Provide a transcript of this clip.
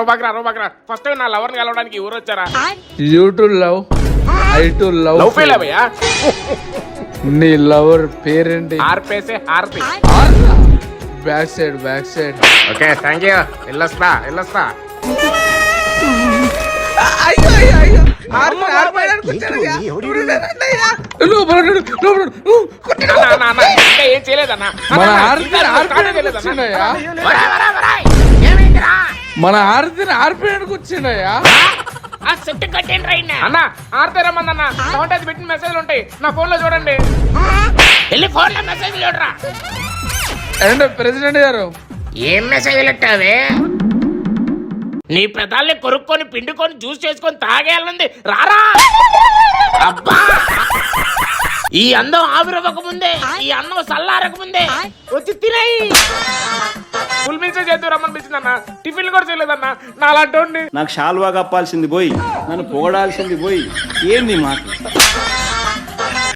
రోబాక్రా రోబాక్రా first time నా లవర్ని కలవడానికి ఊరు వచ్చారా you too love I too love love fail అవయ్యా నీ లవర్ పేరేంటి ఆర్పేసే హారతి back side back side okay thank you వెళ్ళొస్తా వెళ్ళొస్తా అయ్యో అయ్యో అయ్యో ఆర్పి-. లోపల కొట్టాడు. ఏం చేయలేదన్నా మన మన ఆర్తిని ఆర్పేయడానికి వచ్చిండయ్యా. ఆ సెట్ కట్టేయండి రైట్ అన్న ఆడితే రమ్మందన్న. సౌండ్ అది పెట్టిన మెసేజ్లు ఉంటాయి. నా ఫోన్లో చూడండి. వెళ్ళి ఫోన్లో మెసేజ్ చూడరా. ఏంటో ప్రెసిడెంట్ గారు? ఏం మెసేజ్ పెట్టావే నీ పెదాల్ని కొరుక్కొని పిండుకొని జ్యూస్ చేసుకొని తాగేయాలంది రారా! అబ్బా! ఈ అందం ఆవిరవ్వక ముందే ఈ అన్నం సల్లారక ముందే వచ్చి తినేయి చేద్దాం టిఫిన్ కూడా చేయలేదన్న? నా అలాంటి నాకు షాల్వా కప్పాల్సింది పోయి నన్ను పొగడాల్సింది పోయి ఏంది మాట